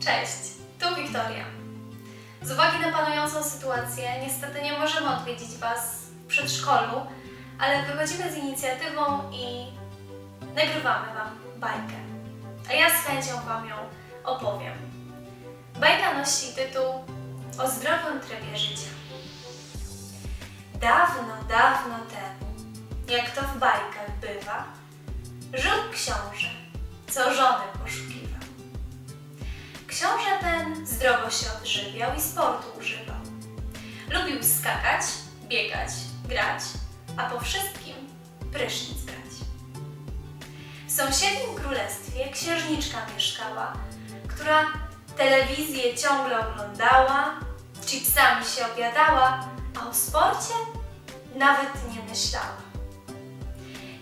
Cześć, tu Wiktoria. Z uwagi na panującą sytuację, niestety nie możemy odwiedzić Was w przedszkolu, ale wychodzimy z inicjatywą i nagrywamy Wam bajkę. A ja z chęcią Wam ją opowiem. Bajka nosi tytuł O zdrowym trybie życia. Dawno, dawno temu, jak to w bajkach bywa, żył książę, co żony poszukiwał. Książę ten zdrowo się odżywiał i sportu używał. Lubił skakać, biegać, grać, a po wszystkim prysznic brać. W sąsiednim królestwie księżniczka mieszkała, która telewizję ciągle oglądała, chipsami się obiadała, a o sporcie nawet nie myślała.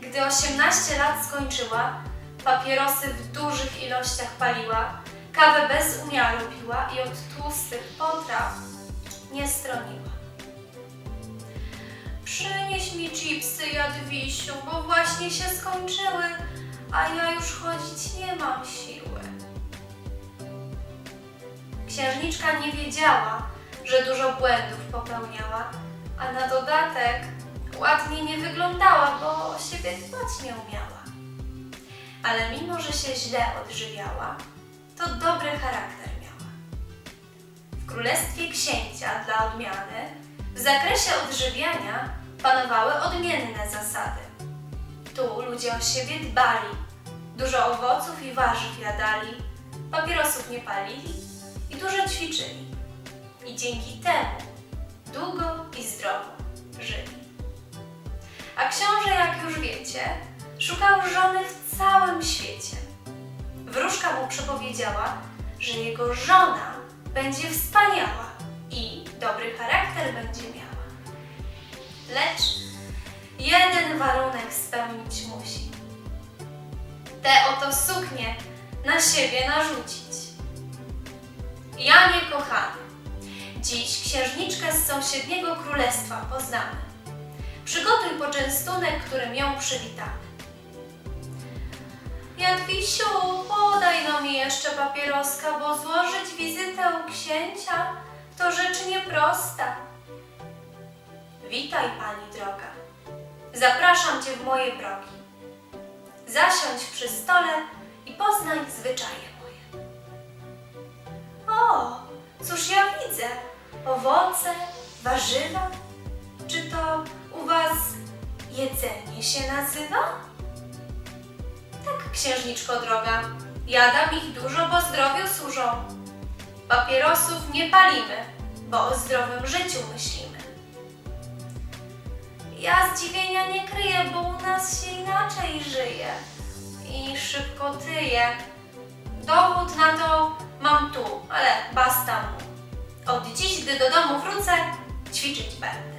Gdy 18 lat skończyła, papierosy w dużych ilościach paliła, kawę bez umiaru piła i od tłustych potraw nie stroniła. Przynieś mi chipsy, Jadwisiu, bo właśnie się skończyły, a ja już chodzić nie mam siły. Księżniczka nie wiedziała, że dużo błędów popełniała, a na dodatek ładnie nie wyglądała, bo siebie dbać nie umiała. Ale mimo, że się źle odżywiała, to dobry charakter miała. W królestwie księcia dla odmiany w zakresie odżywiania panowały odmienne zasady. Tu ludzie o siebie dbali, dużo owoców i warzyw jadali, papierosów nie palili i dużo ćwiczyli. I dzięki temu długo i zdrowo żyli. A książę, jak już wiecie, szukał żony w całym przepowiedziała, że jego żona będzie wspaniała i dobry charakter będzie miała. Lecz jeden warunek spełnić musi. Te oto suknie na siebie narzucić. Janie kochany, dziś księżniczkę z sąsiedniego królestwa poznamy. Przygotuj poczęstunek, którym ją przywitamy. Jadwisiu, podaj no mi jeszcze papieroska, bo złożyć wizytę u księcia to rzecz nieprosta. Witaj, pani droga. Zapraszam cię w moje progi. Zasiądź przy stole i poznaj zwyczaje moje. O, cóż ja widzę? Owoce, warzywa? Czy to u was jedzenie się nazywa? Tak, księżniczko droga, jadam ich dużo, bo zdrowiu służą. Papierosów nie palimy, bo o zdrowym życiu myślimy. Ja zdziwienia nie kryję, bo u nas się inaczej żyje i szybko tyje. Dowód na to mam tu, ale basta mu. Od dziś, gdy do domu wrócę, ćwiczyć będę.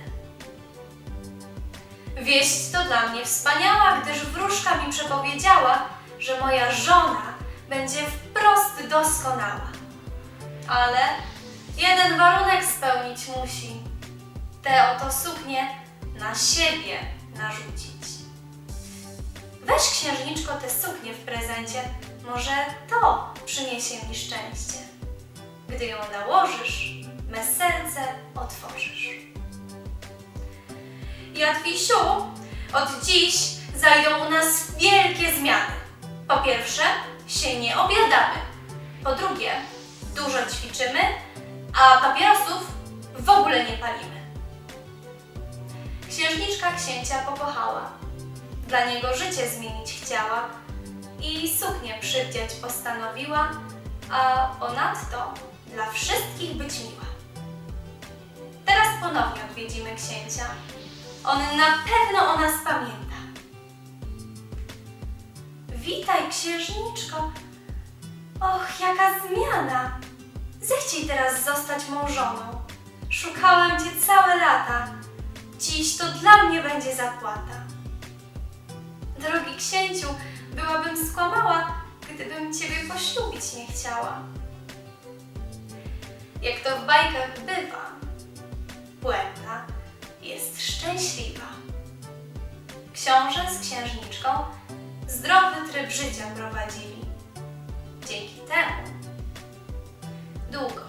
Wieść to dla mnie wspaniała, gdyż wróżka mi przepowiedziała, że moja żona będzie wprost doskonała. Ale jeden warunek spełnić musi. Te oto suknie na siebie narzucić. Weź księżniczko te suknie w prezencie, może to przyniesie mi szczęście. Gdy ją nałożysz, me serce otworzysz. Jadwisiu, od dziś zajdą u nas wielkie zmiany. Po pierwsze, się nie obiadamy. Po drugie, dużo ćwiczymy, a papierosów w ogóle nie palimy. Księżniczka księcia pokochała. Dla niego życie zmienić chciała i suknię przywdziać postanowiła, a ponadto dla wszystkich być miła. Teraz ponownie odwiedzimy księcia. On na pewno o nas pamięta. Witaj, księżniczko. Och, jaka zmiana! Zechciej teraz zostać mą żoną. Szukałem cię całe lata. Dziś to dla mnie będzie zapłata. Drogi księciu, byłabym skłamała, gdybym ciebie poślubić nie chciała. Jak to w bajkach bywa, puenta jest szczęśliwa. Książę z księżniczką zdrowy tryb życia prowadzili. Dzięki temu długo